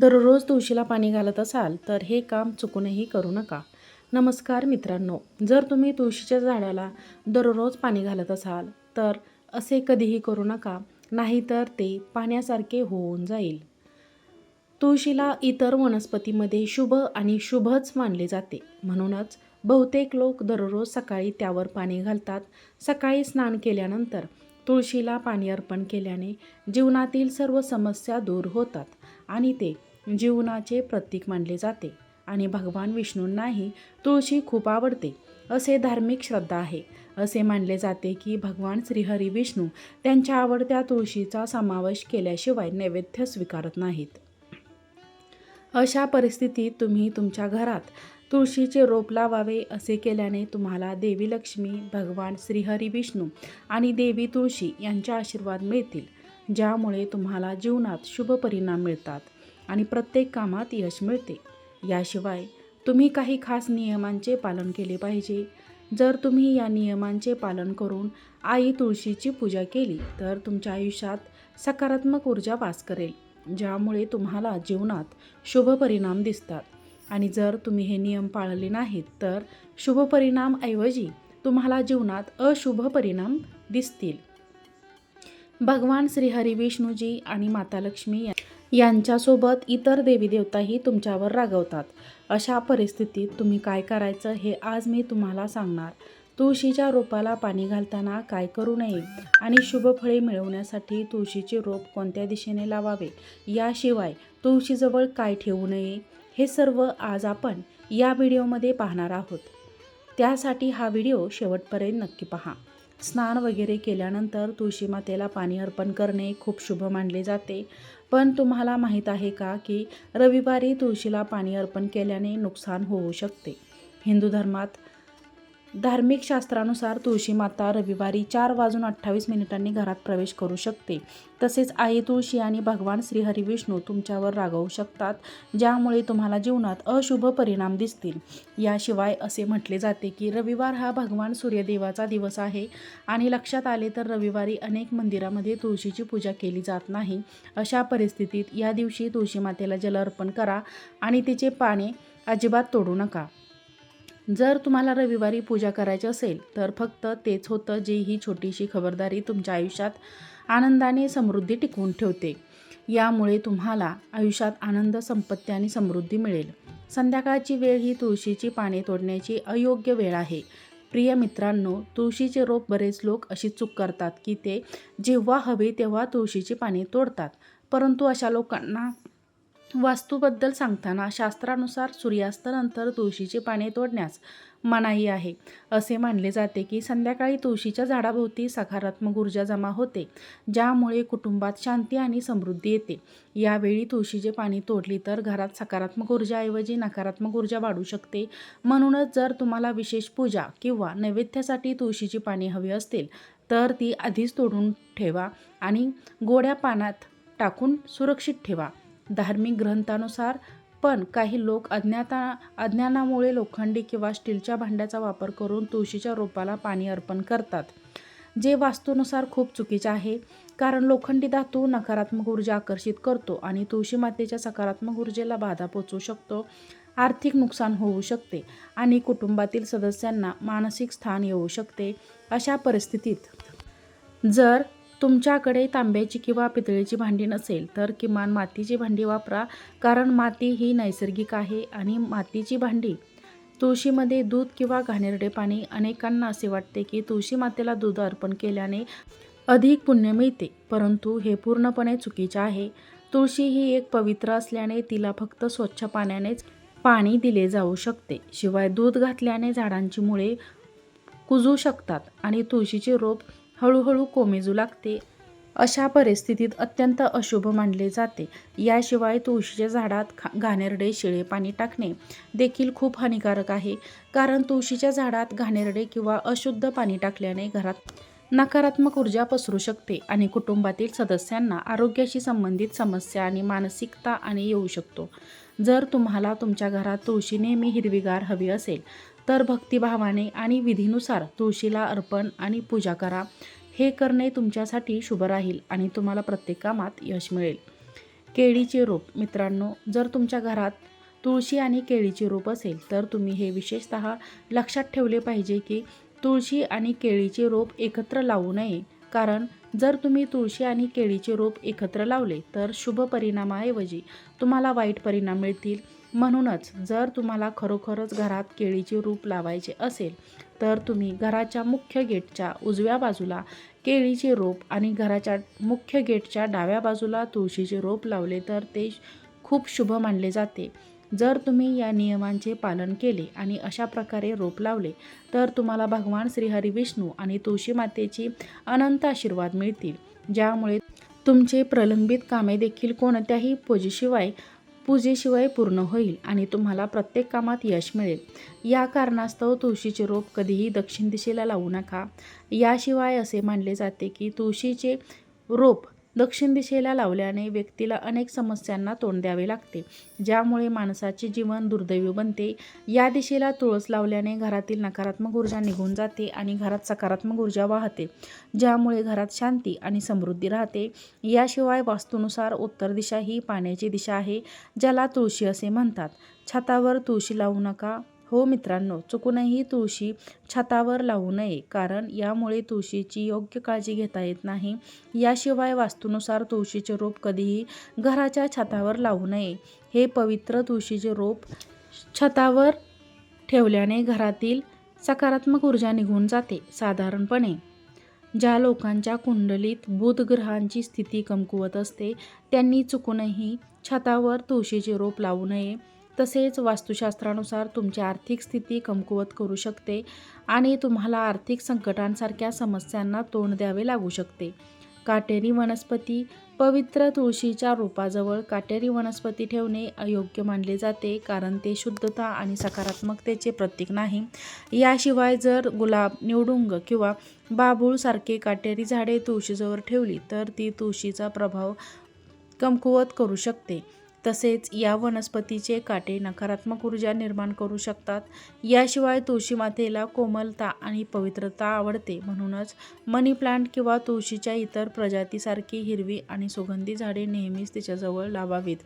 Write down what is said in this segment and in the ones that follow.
दररोज तुळशीला पाणी घालत असाल तर हे काम चुकूनही करू नका. नमस्कार मित्रांनो जर तुम्ही तुळशीच्या झाडाला दररोज पाणी घालत असाल तर असे कधीही करू नका नाहीतर ते पाण्यासारखे होऊन जाईल. तुळशीला इतर वनस्पतीमध्ये शुभ आणि शुभच मानले जाते. म्हणूनच बहुतेक लोक दररोज सकाळी त्यावर पाणी घालतात. सकाळी स्नान केल्यानंतर तुळशीला पाणी अर्पण केल्याने जीवनातील सर्व समस्या दूर होतात आणि ते जीवनाचे प्रतीक मानले जाते आणि भगवान विष्णूंनाही तुळशी खूप आवडते असे धार्मिक श्रद्धा आहे. असे मानले जाते की भगवान श्रीहरी विष्णू त्यांच्या आवडत्या तुळशीचा समावेश केल्याशिवाय नैवेद्य स्वीकारत नाहीत. अशा परिस्थितीत तुम्ही तुमच्या घरात तुळशीचे रोप लावावे असे केल्याने तुम्हाला देवी लक्ष्मी भगवान श्रीहरी विष्णू आणि देवी तुळशी यांचे आशीर्वाद मिळतील ज्यामुळे तुम्हाला जीवनात शुभ परिणाम मिळतात. आणि प्रत्येक कामात यश मिळते. याशिवाय तुम्ही काही खास नियमांचे पालन केले पाहिजे. जर तुम्ही या नियमांचे पालन करून आई तुळशीची पूजा केली तर तुमच्या आयुष्यात सकारात्मक ऊर्जा वास करेल ज्यामुळे तुम्हाला जीवनात शुभ परिणाम दिसतात. आणि जर तुम्ही हे नियम पाळले नाहीत तर शुभ परिणाम ऐवजी तुम्हाला जीवनात अशुभ परिणाम दिसतील. भगवान श्रीहरी विष्णूजी आणि माता लक्ष्मी या- यांच्यासोबत इतर देवी देवताही तुमच्यावर रागवतात. अशा परिस्थितीत तुम्ही काय करायचं हे आज मी तुम्हाला सांगणार. तुळशीच्या रोपाला पाणी घालताना काय करू नये आणि शुभ फळे मिळवण्यासाठी तुळशीचे रोप कोणत्या दिशेने लावावे? याशिवाय तुळशीजवळ काय ठेवू नये? हे सर्व आज आपण या व्हिडिओमध्ये पाहणार आहोत. त्यासाठी हा व्हिडिओ शेवटपर्यंत नक्की पहा. स्नान वगैरे केल्यानंतर तुळशी मातेला पाणी अर्पण करणे खूप शुभ मानले जाते. पण तुम्हाला माहीत आहे का की रविवारी तुळशीला पाणी अर्पण केल्याने नुकसान होऊ शकते. हिंदू धर्मात धार्मिक शास्त्रानुसार तुळशी माता रविवारी चार वाजून अठ्ठावीस मिनिटांनी घरात प्रवेश करू शकते. तसेच आई तुळशी आणि भगवान श्रीहरिविष्णू तुमच्यावर रागवू शकतात ज्यामुळे तुम्हाला जीवनात अशुभ परिणाम दिसतील. याशिवाय असे म्हटले जाते की रविवार हा भगवान सूर्यदेवाचा दिवस आहे आणि लक्षात आले तर रविवारी अनेक मंदिरामध्ये तुळशीची पूजा केली जात नाही. अशा परिस्थितीत या दिवशी तुळशी मातेला जल अर्पण करा आणि तिचे पाने अजिबात तोडू नका. जर तुम्हाला रविवारी पूजा करायची असेल तर फक्त तेच होतं जे ही छोटीशी खबरदारी तुमच्या आयुष्यात आनंदाने समृद्धी टिकवून ठेवते. यामुळे तुम्हाला आयुष्यात आनंद संपत्ती आणि समृद्धी मिळेल. संध्याकाळची वेळ ही तुळशीची पाने तोडण्याची अयोग्य वेळ आहे. प्रिय मित्रांनो तुळशीचे रोप बरेच लोक अशी चूक करतात की ते जेव्हा हवे तेव्हा तुळशीची पाने तोडतात. परंतु अशा लोकांना वास्तूबद्दल सांगताना शास्त्रानुसार सूर्यास्तानंतर तुळशीची पाने तोडण्यास मनाई आहे. असे मानले जाते की संध्याकाळी तुळशीच्या झाडाभोवती सकारात्मक ऊर्जा जमा होते ज्यामुळे कुटुंबात शांती आणि समृद्धी येते. यावेळी तुळशीचे पाणी तोडली तर घरात सकारात्मक ऊर्जाऐवजी नकारात्मक ऊर्जा वाढू शकते. म्हणूनच जर तुम्हाला विशेष पूजा किंवा नैवेद्यासाठी तुळशीची पाने हवी असतील तर ती आधीच तोडून ठेवा आणि गोड्या पाण्यात टाकून सुरक्षित ठेवा. धार्मिक ग्रंथानुसार पण काही लोक अज्ञाता अज्ञानामुळे लोखंडी किंवा स्टीलच्या भांड्याचा वापर करून तुळशीच्या रोपाला पाणी अर्पण करतात. जे वास्तूनुसार खूप चुकीचे आहे कारण लोखंडी धातू नकारात्मक ऊर्जा आकर्षित करतो आणि तुळशी मातेच्या सकारात्मक ऊर्जेला बाधा पोचू शकतो आर्थिक नुकसान होऊ शकते आणि कुटुंबातील सदस्यांना मानसिक स्थान येऊ शकते अशा परिस्थितीत. जर तुमच्याकडे तांब्याची किंवा पितळेची भांडी नसेल तर किमान मातीची भांडी वापरा कारण माती ही नैसर्गिक आहे आणि मातीची भांडी तुळशीमध्ये दूध किंवा घाणेरडे पाणी अनेकांना असे वाटते की तुळशी मातेला दूध अर्पण केल्याने अधिक पुण्य मिळते परंतु हे पूर्णपणे चुकीचे आहे. तुळशी ही एक पवित्र असल्याने तिला फक्त स्वच्छ पाण्यानेच पाणी दिले जाऊ शकते शिवाय दूध घातल्याने झाडांची मुळे कुजू शकतात आणि तुळशीचे रोप हळूहळू कोमेजू लागते. अशा परिस्थितीत अत्यंत अशुभ मानले जाते. याशिवाय तुळशीच्या झाडात खा घाणेरडे शिळे पाणी टाकणे देखील खूप हानिकारक आहे. कारण तुळशीच्या झाडात घाणेरडे किंवा अशुद्ध पाणी टाकल्याने घरात नकारात्मक ऊर्जा पसरू शकते आणि कुटुंबातील सदस्यांना आरोग्याशी संबंधित समस्या आणि मानसिकता आणि येऊ शकतो. जर तुम्हाला तुमच्या घरात तुळशी नेहमी हिरवीगार हवी असेल तर भक्तिभावाने आणि विधीनुसार तुळशीला अर्पण आणि पूजा करा. हे करणे तुमच्यासाठी शुभ राहील आणि तुम्हाला प्रत्येक कामात यश मिळेल. केळीचे रोप मित्रांनो जर तुमच्या घरात तुळशी आणि केळीचे रोप असेल तर तुम्ही हे विशेषत लक्षात ठेवले पाहिजे की तुळशी आणि केळीचे रोप एकत्र लावू नये. कारण जर तुम्ही तुळशी आणि केळीचे रोप एकत्र लावले तर शुभ परिणामाऐवजी तुम्हाला वाईट परिणाम मिळतील. म्हणूनच जर तुम्हाला खरोखरच घरात केळीचे रोप लावायचे असेल तर तुम्ही घराच्या मुख्य गेटच्या उजव्या बाजूला केळीचे रोप आणि घराच्या मुख्य गेटच्या डाव्या बाजूला तुळशीचे रोप लावले तर ते खूप शुभ मानले जाते. जर तुम्ही या नियमांचे पालन केले आणि अशा प्रकारे रोप लावले तर तुम्हाला भगवान श्रीहरी विष्णू आणि तुळशी मातेची अनंत आशीर्वाद मिळतील ज्यामुळे तुमचे प्रलंबित कामे देखील कोणत्याही पूजेशिवाय पूजेशिवाय पूर्ण होईल आणि तुम्हाला प्रत्येक कामात यश मिळेल. या कारणास्तव तुळशीचे रोप कधीही दक्षिण दिशेला लावू नका. याशिवाय असे मानले जाते की तुळशीचे रोप दक्षिण दिशेला लावल्याने व्यक्तीला अनेक समस्यांना तोंड द्यावे लागते ज्यामुळे माणसाचे जीवन दुर्दैवी बनते. या दिशेला तुळस लावल्याने घरातील नकारात्मक ऊर्जा निघून जाते आणि घरात सकारात्मक ऊर्जा वाहते ज्यामुळे घरात शांती आणि समृद्धी राहते. याशिवाय वास्तूनुसार उत्तर दिशा ही पाण्याची दिशा आहे ज्याला तुळशी असे म्हणतात. छतावर तुळशी लावू नका. हो मित्रांनो चुकूनही तुळशी छतावर लावू नये कारण यामुळे तुळशीची योग्य काळजी घेता येत नाही. याशिवाय वास्तूनुसार तुळशीचे रोप कधीही घराच्या छतावर लावू नये. हे पवित्र तुळशीचे रोप छतावर ठेवल्याने घरातील सकारात्मक ऊर्जा निघून जाते साधारणपणे. ज्या लोकांच्या कुंडलीत बुध ग्रहांची स्थिती कमकुवत असते त्यांनी चुकूनही छतावर तुळशीचे रोप लावू नये. तसेच वास्तुशास्त्रानुसार तुमची आर्थिक स्थिती कमकुवत करू शकते आणि तुम्हाला आर्थिक संकटांसारख्या समस्यांना तोंड द्यावे लागू शकते. काटेरी वनस्पती पवित्र तुळशीच्या रोपाजवळ काटेरी वनस्पती ठेवणे अयोग्य मानले जाते कारण ते शुद्धता आणि सकारात्मकतेचे प्रतीक नाही. याशिवाय जर गुलाब निवडुंग किंवा बाभूळसारखे काटेरी झाडे तुळशीजवळ ठेवली तर ती तुळशीचा प्रभाव कमकुवत करू शकते. तसेच या वनस्पतीचे काटे नकारात्मक ऊर्जा निर्माण करू शकतात. याशिवाय तुळशी मातेला कोमलता आणि पवित्रता आवडते. म्हणूनच मनी प्लांट किंवा तुळशीच्या इतर प्रजातीसारखी हिरवी आणि सुगंधी झाडे नेहमीच तिच्याजवळ लावावीत.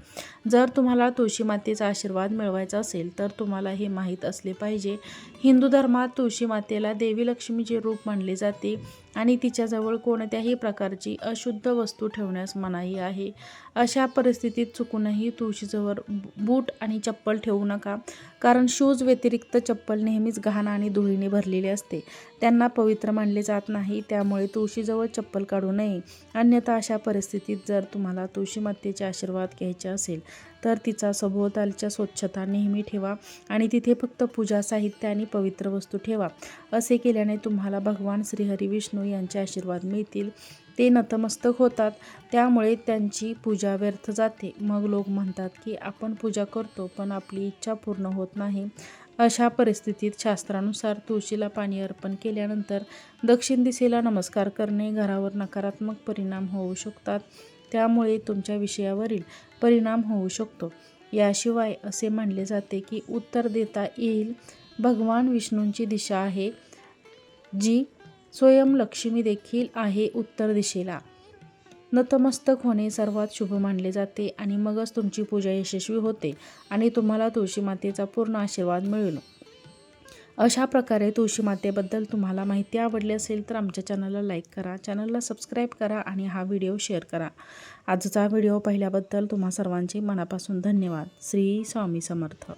जर तुम्हाला तुळशी मातेचा आशीर्वाद मिळवायचा असेल तर तुम्हाला हे माहीत असले पाहिजे. हिंदू धर्मात तुळशी मातेला देवी लक्ष्मीचे रूप मानले जाते. आणि तिच्याजवळ कोणत्याही प्रकारची अशुद्ध वस्तू ठेवण्यास मनाई आहे. अशा परिस्थितीत चुकूनही तुळशीजवळ बूट आणि चप्पल ठेवू नका. कारण शूज व्यतिरिक्त चप्पल नेहमीच घाण आणि धुळीने भरलेली असते. त्यांना पवित्र मानले जात नाही त्यामुळे तुळशीजवळ चप्पल काढू नये. अन्यथा अशा परिस्थितीत जर तुम्हाला तुळशी मातेचे आशीर्वाद घ्यायचे असेल तर तिचा सभोवतालच्या स्वच्छता नेहमी ठेवा आणि तिथे फक्त पूजा साहित्य आणि पवित्र वस्तू ठेवा. असे केल्याने तुम्हाला भगवान श्रीहरी विष्णू यांचे आशीर्वाद मिळतील. ते नतमस्तक होतात. त्यामुळे त्यांची पूजा व्यर्थ जाते. मग लोक म्हणतात की आपण पूजा करतो पण आपली इच्छा पूर्ण होत नाही. अशा परिस्थितीत शास्त्रानुसार तुळशीला पाणी अर्पण केल्यानंतर दक्षिण दिशेला नमस्कार करणे घरावर नकारात्मक परिणाम होऊ शकतात. त्यामुळे तुमच्या विषयावरील परिणाम होऊ शकतो. याशिवाय असे मानले जाते की उत्तर देता येईल भगवान विष्णूंची दिशा आहे जी स्वयं लक्ष्मी देखील आहे उत्तर दिशेला. नतमस्तक होणे सर्वात शुभ मानले जाते आणि मगच तुमची पूजा यशस्वी होते आणि तुम्हाला तुळशी मातेचा पूर्ण आशीर्वाद मिळेल. अशा प्रकारे तुळशी मातेबद्दल तुम्हाला माहिती आवडली असेल तर आमच्या चॅनलला लाईक करा चॅनलला सबस्क्राईब करा आणि हा व्हिडिओ शेअर करा. आजचा व्हिडिओ पाहिल्याबद्दल तुम्हा सर्वांचे मनापासून धन्यवाद. श्री स्वामी समर्थ.